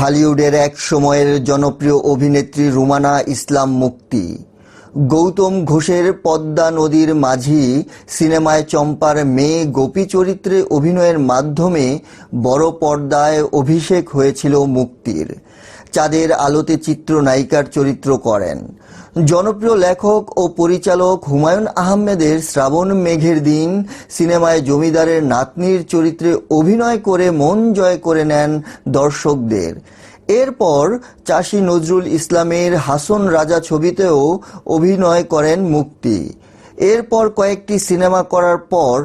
ঢালিউডের এক সময়ের জনপ্রিয় অভিনেত্রী রুমানা ইসলাম মুক্তি। গৌতম ঘোষের পদ্মা নদীর মাঝি সিনেমায় চম্পার মেয়ে গোপী চরিত্রে অভিনয়ের মাধ্যমে বড় পর্দায় অভিষেক হয়েছিল মুক্তির। চাঁদের আলোতে চিত্রনায়িকার চরিত্র করেন। জনপ্রিয় লেখক ও পরিচালক হুমায়ুন আহমেদের শ্রাবণ মেঘের দিন সিনেমায় জমিদারের নাতনির চরিত্রে অভিনয় করে মন জয় করে নেন দর্শকদের। এরপর চাষী নজরুল ইসলামের হাসন রাজা ছবিতেও অভিনয় করেন মুক্তি। এরপর কয়েকটি সিনেমা করার পর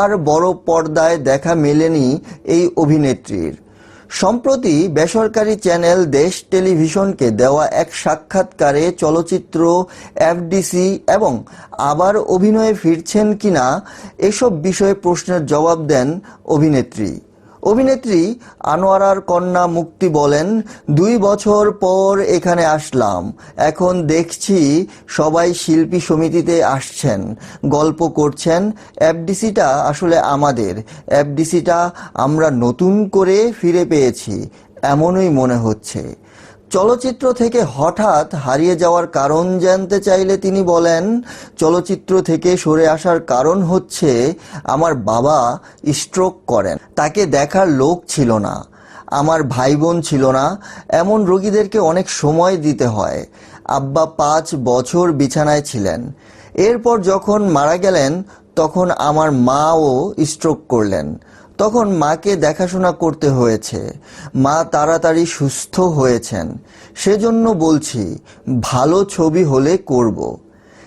আর বড় পর্দায় দেখা মেলেনি এই অভিনেত্রীর। সম্প্রতি বেসরকারি চ্যানেল দেশ টেলিভিশনকে দেওয়া এক সাক্ষাৎকারে চলচ্চিত্র, এফডিসি এবং আবার অভিনয়ে ফিরছেন কিনা এসব বিষয়ে প্রশ্নের জবাব দেন অভিনেত্রী। অভিনেত্রী আনোয়ারার কন্যা মুক্তি বলেন, দুই বছর পর এখানে আসলাম। এখন দেখছি সবাই শিল্পী সমিতিতে আসছেন, গল্প করছেন। এফডিসিটা আসলে আমাদের। এফডিসিটা আমরা নতুন করে ফিরে পেয়েছি, এমনই মনে হচ্ছে। চলচ্চিত্র থেকে হঠাৎ হারিয়ে যাওয়ার কারণ জানতে চাইলে তিনি বলেন, চলচ্চিত্র থেকে সরে আসার কারণ হচ্ছে আমার বাবা স্ট্রোক করেন। তাকে দেখার লোক ছিল না, আমার ভাই বোন ছিল না। এমন রোগীদেরকে অনেক সময় দিতে হয়। আব্বা পাঁচ বছর বিছানায় ছিলেন। এরপর যখন মারা গেলেন, তখন আমার মাও স্ট্রোক করলেন। তখন মাকে দেখাশোনা করতে হয়েছে। মা তাড়াতাড়ি সুস্থ হয়েছেন। সেজন্য বলছি, ভালো ছবি হলে করব।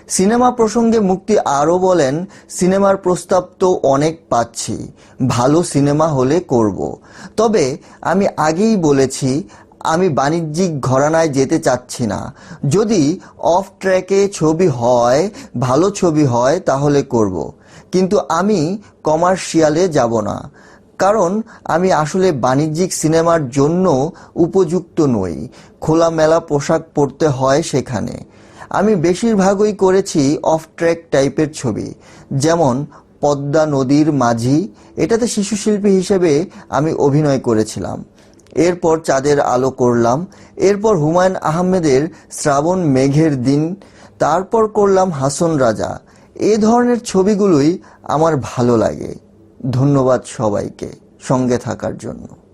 সিনেমা প্রসঙ্গে মুক্তি আরও বলেন, সিনেমার প্রস্তাব তো অনেক পাচ্ছি, ভালো সিনেমা হলে করব। তবে আমি আগেই বলেছি, আমি বাণিজ্যিক ঘরানায় যেতে চাচ্ছি না। যদি অফ ট্র্যাকে ছবি হয়, ভালো ছবি হয়, তাহলে করব। কিন্তু আমি কমার্শিয়ালে যাব না, কারণ আমি আসলে বাণিজ্যিক সিনেমার জন্য উপযুক্ত নই। খোলামেলা পোশাক পরতে হয় সেখানে। আমি বেশিরভাগই করেছি অফ ট্র্যাক টাইপের ছবি, যেমন পদ্মা নদীর মাঝি, এটাতে শিশু শিল্পী হিসেবে আমি অভিনয় করেছিলাম। এরপর চাঁদের আলো করলাম, এরপর হুমায়ুন আহমেদের শ্রাবণ মেঘের দিন, তারপর করলাম হাসন রাজা। এ ধরনের ছবিগুলোই আমার ভালো লাগে। ধন্যবাদ সবাইকে সঙ্গে থাকার জন্য।